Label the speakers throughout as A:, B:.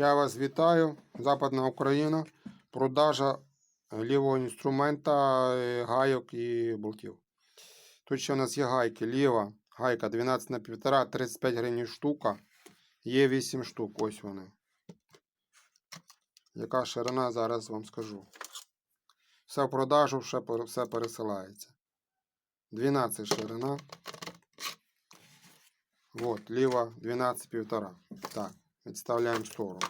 A: Я вас вітаю. Западна Україна. Продажа лівого інструмента, е, гайок і болтів. Тут ще у нас є гайки. Ліва гайка 12 на 1,5, 35 гривень штука. Є 8 штук. Ось вони. Яка ширина, зараз вам скажу. Все в продажу, все, пересилається. 12 ширина. Вот, ліва 12,5. Так, відставляємо в сторону.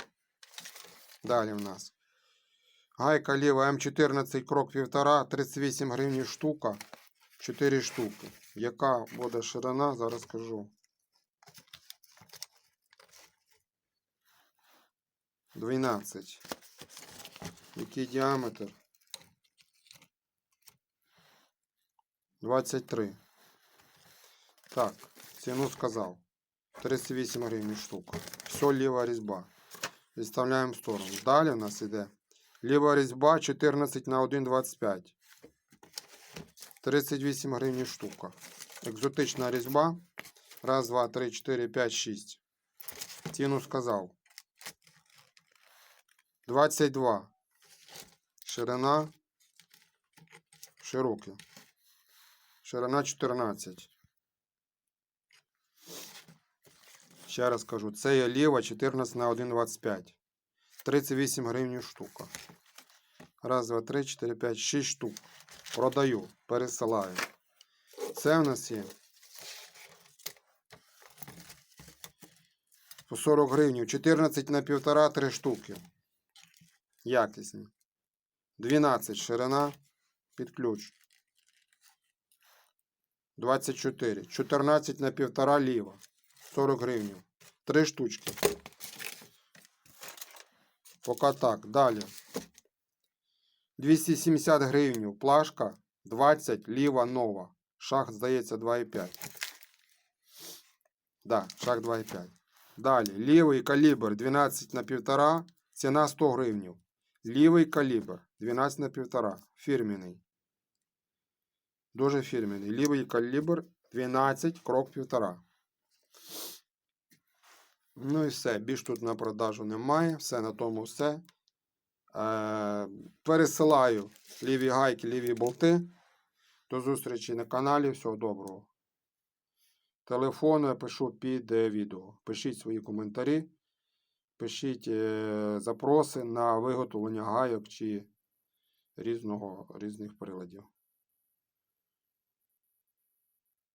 A: Далі в нас. Гайка ліва М14 крок 1,5, 38 гривень штука. 4 штуки. Яка буде ширина, зараз скажу. 12. Який діаметр? 23. Так, ціну сказав. 38 гривень штука. Все ліва різьба. Відставляємо в сторону. Далі у нас іде ліва різьба 14 на 1,25. 38 гривень штука. Екзотична різьба. Раз, два, три, чотири, п'ять, шість. Ціну сказав. 22. Ширина. Широке. Ширина 14. Ще раз кажу, це є ліва 14 на 1,25. 38 гривень штука. Раз, два, три, чотири, п'ять, шість штук. Продаю, пересилаю. Це в нас є. По 40 гривень. 14 на 1,5 3 штуки. Якісні. 12 ширина під ключ. 24. 14 на 1,5 ліва. 40 гривень. 3 штучки. Поки так. Далі. 270 гривень. Плашка 20 ліва нова. Шах, здається, 2,5. Да, шах 2,5. Далі. Лівий калібр 12 на 1,5. Ціна 100 гривень. Лівий калібр 12 на 1,5. Фірменний. Дуже фірменний. Лівий калібр 12, крок 1,5. Ну і все. Більш тут на продажу немає. Все на тому все. Е, пересилаю ліві гайки, ліві болти. До зустрічі на каналі. Всього доброго. Телефон я пишу під е, відео. Пишіть свої коментарі. Пишіть е, запроси на виготовлення гайок чи різного, різних приладів.